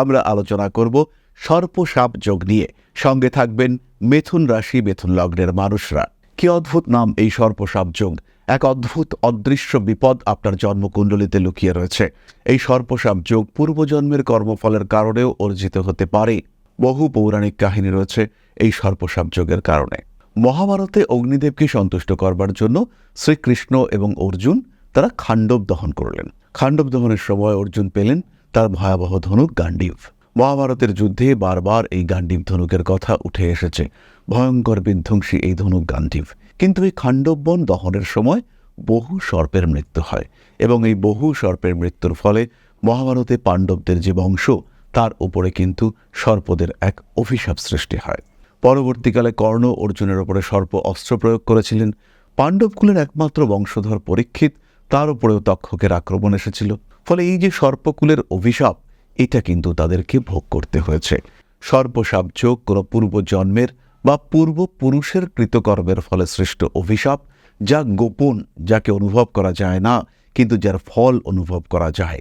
আমরা আলোচনা করব সর্পসাপ যোগ নিয়ে। সঙ্গে থাকবেন মেথুন রাশি, মেথুন লগ্নের মানুষরা। কি অদ্ভুত নাম এই সর্পসাপ যোগ। এক অদ্ভুত, অদৃশ্য বিপদ আপনার জন্মকুণ্ডলিতে লুকিয়ে রয়েছে। এই সর্পসাপ যোগ পূর্বজন্মের কর্মফলের কারণেও অর্জিত হতে পারে। বহু পৌরাণিক কাহিনী রয়েছে এই সর্পসাপ যোগের কারণে। মহাভারতে অগ্নিদেবকে সন্তুষ্ট করবার জন্য শ্রীকৃষ্ণ এবং অর্জুন তারা খাণ্ডব দহন করলেন। খাণ্ডব দহনের সময় অর্জুন পেলেন তার ভয়াবহ ধনুক গান্ডীব। মহাভারতের যুদ্ধে বারবার এই গান্ডীব ধনুকের কথা উঠে এসেছে। ভয়ঙ্কর বিধ্বংসী এই ধনুক গান্ডীব। কিন্তু এই খাণ্ডববন দহনের সময় বহু সর্পের মৃত্যু হয় এবং এই বহু সর্পের মৃত্যুর ফলে মহাভারতে পাণ্ডবদের যে বংশ, তার উপরে কিন্তু সর্পদের এক অভিশাপ সৃষ্টি হয়। পরবর্তীকালে কর্ণ অর্জুনের ওপরে সর্প অস্ত্র প্রয়োগ করেছিলেন। পাণ্ডবকুলের একমাত্র বংশধর পরীক্ষিত, তার উপরেও তক্ষকের আক্রমণ এসেছিল। ফলে এই যে সর্পকুলের অভিশাপ, এটা কিন্তু তাদেরকে ভোগ করতে হয়েছে। সর্পসাপ যোগ কোনো পূর্বজন্মের বা পূর্বপুরুষের কৃতকর্মের ফলে সৃষ্ট অভিশাপ, যা গোপন, যাকে অনুভব করা যায় না, কিন্তু যার ফল অনুভব করা যায়।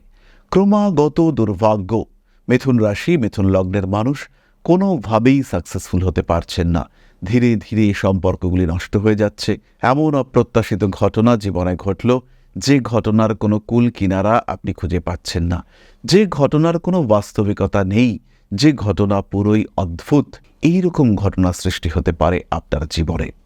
ক্রমাগত দুর্ভাগ্য, মিথুন রাশি, মিথুন লগ্নের মানুষ কোনোভাবেই সাকসেসফুল হতে পারছেন না। ধীরে ধীরে সম্পর্কগুলি নষ্ট হয়ে যাচ্ছে। এমন অপ্রত্যাশিত ঘটনা জীবনে ঘটল যে ঘটনার কোনো কুল কিনারা আপনি খুঁজে পাচ্ছেন না। যে ঘটনার কোনো বাস্তবিকতা নেই, যে ঘটনা পুরোই অদ্ভুত, এইরকম ঘটনা সৃষ্টি হতে পারে আপনার জীবনে।